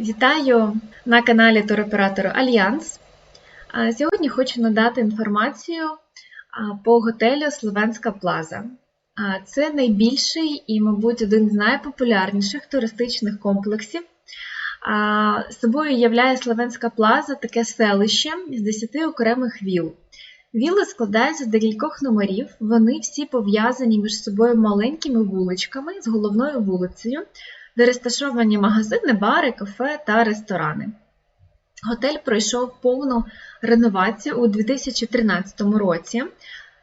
Вітаю на каналі туроператору Альянс. Сьогодні хочу надати інформацію по готелю Словенська Плаза. Це найбільший і, мабуть, один з найпопулярніших туристичних комплексів. Собою являє Словенська Плаза таке селище з 10 окремих віл. Віли складаються з декількох номерів, вони всі пов'язані між собою маленькими вуличками з головною вулицею, де розташовані магазини, бари, кафе та ресторани. Готель пройшов повну реновацію у 2013 році.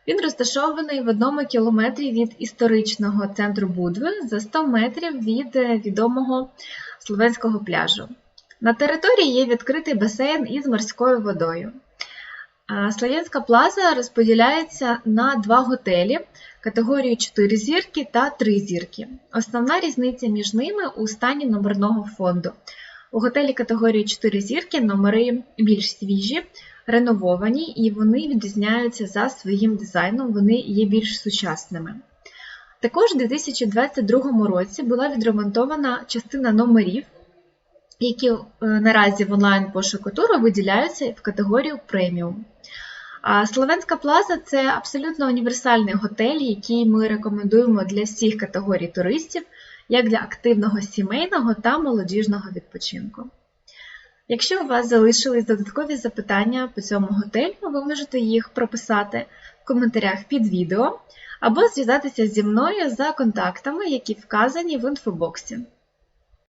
Він розташований в одному кілометрі від історичного центру Будви за 100 метрів від е, відомого словенського пляжу. На території є відкритий басейн із морською водою. Слов'янська плаза розподіляється на два готелі категорії 4 зірки та 3 зірки. Основна різниця між ними у стані номерного фонду. У готелі категорії 4 зірки номери більш свіжі, ренововані і вони відрізняються за своїм дизайном, вони є більш сучасними. Також у 2022 році була відремонтована частина номерів, які е, наразі в онлайн-пошуку туру виділяються в категорію преміум. Словенська плаза це абсолютно універсальний готель, який ми рекомендуємо для всіх категорій туристів, як для активного сімейного та молодіжного відпочинку. Якщо у вас залишились додаткові запитання по цьому готелю, ви можете їх прописати в коментарях під відео або зв'язатися зі мною за контактами, які вказані в інфобоксі.